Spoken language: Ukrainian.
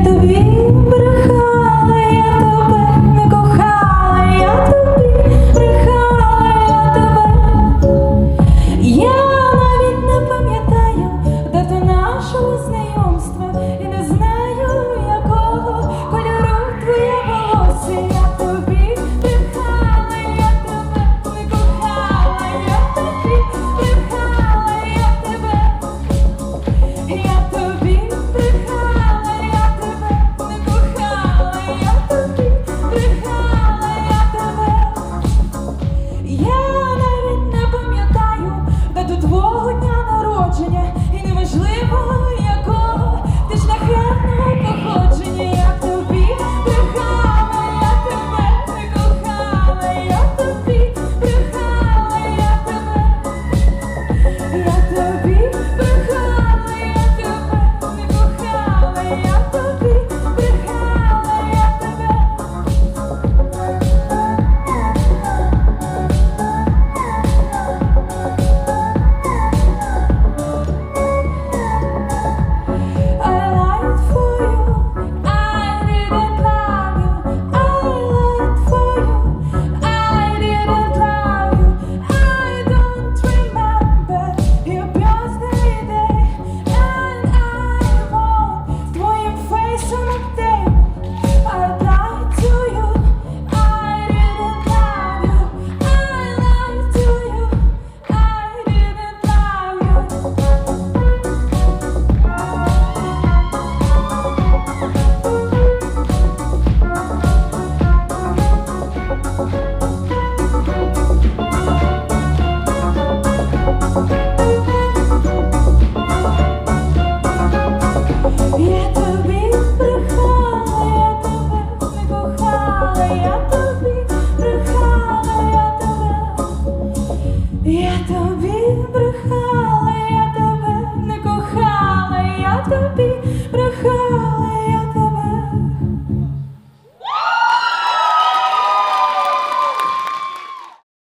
я тобі брехала, Я тобі брехала, я тебе не кохала, я тобі брехала.